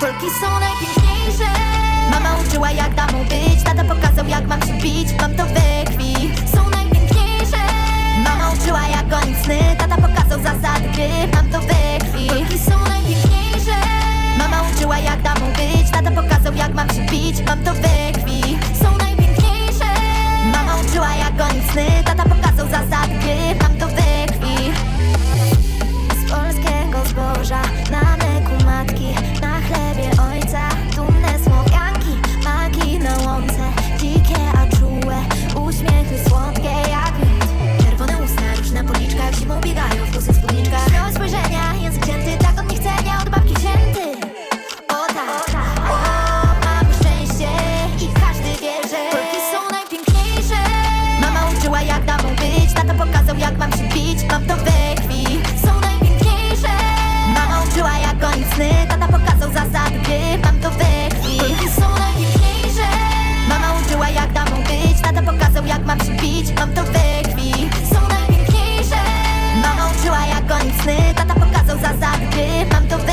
Polki są najpiękniejsze. Mama uczyła jak damą być Tata pokazał jak mam się bić. Mam to we I'll mam to w